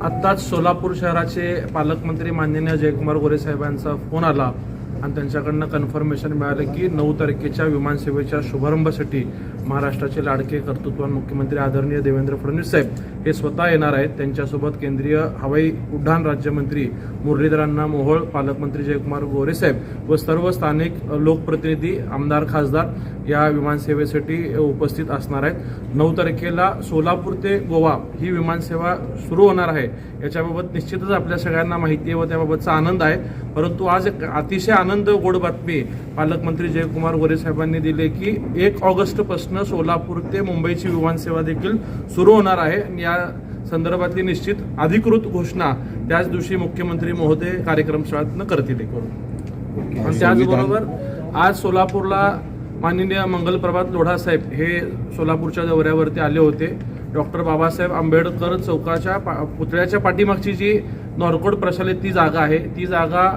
आत्ताच सोलापूर शहराचे पालकमंत्री माननीय जयकुमार गोरे साहेबांचा फोन आला आणि त्यांच्याकडनं कन्फर्मेशन मिळालं की नऊ तारखेच्या विमानसेवेच्या शुभारंभासाठी महाराष्ट्राचे लाडके कर्तृत्वान मुख्यमंत्री आदरणीय देवेंद्र फडणवीस साहेब हे स्वतः येणार आहेत. त्यांच्यासोबत केंद्रीय हवाई उड्डाण राज्यमंत्री मुरलीधरांना मोहोळ पालकमंत्री जयकुमार गोरे साहेब व सर्व स्थानिक लोकप्रतिनिधी आमदार खासदार या विमानसेवेसाठी उपस्थित असणार आहेत. नऊ तारखेला सोलापूर ते गोवा ही विमानसेवा सुरू होणार आहे. याच्याबाबत निश्चितच आपल्या सगळ्यांना माहिती आहे व त्याबाबतचा आनंद आहे. परंतु आज एक अतिशय आनंद गोड बातमी पालकमंत्री जयकुमार गोरे साहेबांनी दिली की एक ऑगस्टपासून सोलापूर ते मुंबईची विमानसेवा देखील सुरू होणार आहे. या संदर्भातली निश्चित अधिकृत घोषणा त्याच दिवशी मुख्यमंत्री महोदय कार्यक्रम स्थळातनं करतील करून त्याचबरोबर आज सोलापूरला माननीय मंगलप्रभात लोढा साहेब हे सोलापूरच्या दौऱ्यावरती आले होते. डॉक्टर बाबासाहेब आंबेडकर चौकाच्या पा- पुतळ्याच्या पाठीमागची जी नॉर्कोड प्रशालेत ती जागा आहे ती जागा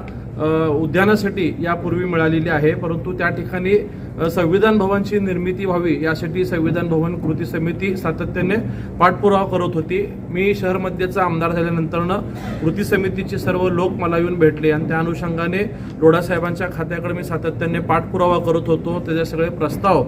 उद्यानासाठी यापूर्वी मिळालेली आहे परंतु त्या ठिकाणी संविधान भवनची निर्मिती व्हावी यासाठी संविधान भवन कृती समिती सातत्याने पाठपुरावा करत होती. मी शहरमध्येचा आमदार झाल्यानंतरनं कृती समितीचे सर्व लोक मला येऊन भेटले आणि त्या अनुषंगाने लोढासाहेबांच्या खात्याकडे मी सातत्याने पाठपुरावा करत होतो. त्याचे सगळे प्रस्ताव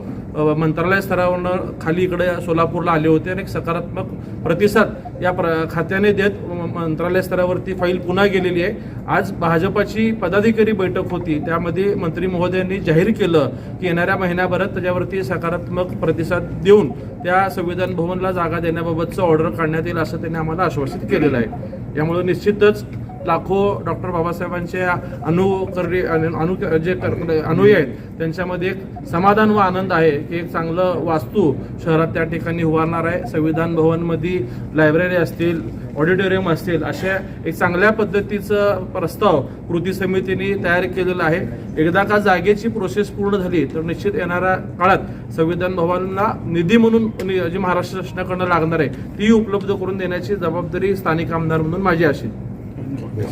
मंत्रालय स्तरावरनं खाली इकडे सोलापूरला आले होते आणि एक सकारात्मक प्रतिसाद या प्र खात्याने देत मंत्रालय स्तरावरती फाईल पुन्हा गेलेली आहे. आज भाजपाची पदाधिकारी बैठक होती. त्यामध्ये मंत्री महोदयांनी जाहीर केलं की येणाऱ्या महिन्याभरात त्याच्यावरती सकारात्मक प्रतिसाद देऊन त्या संविधान भवनला जागा देण्याबाबतचं ऑर्डर काढण्यात येईल असं त्यांनी आम्हाला आश्वासित केलेलं आहे. यामुळे निश्चितच लाखो डॉक्टर बाबासाहेबांच्या अनुकरणी अनु जे कर- म्हणजे अनुयायी आहेत त्यांच्यामध्ये एक समाधान व आनंद आहे. की एक चांगलं वास्तू शहरात त्या ठिकाणी उभारणार आहे. संविधान भवनमध्ये लायब्ररी असतील ऑडिटोरियम असतील अशा एक चांगल्या पद्धतीचं प्रस्ताव कृती समितीने तयार केलेला आहे. एकदा का जागेची प्रोसेस पूर्ण झाली तर निश्चित येणाऱ्या काळात संविधान भवनला निधी म्हणून जी महाराष्ट्र शासनाकडनं लागणार आहे ती उपलब्ध करून देण्याची जबाबदारी स्थानिक आमदार म्हणून माझी असेल 네.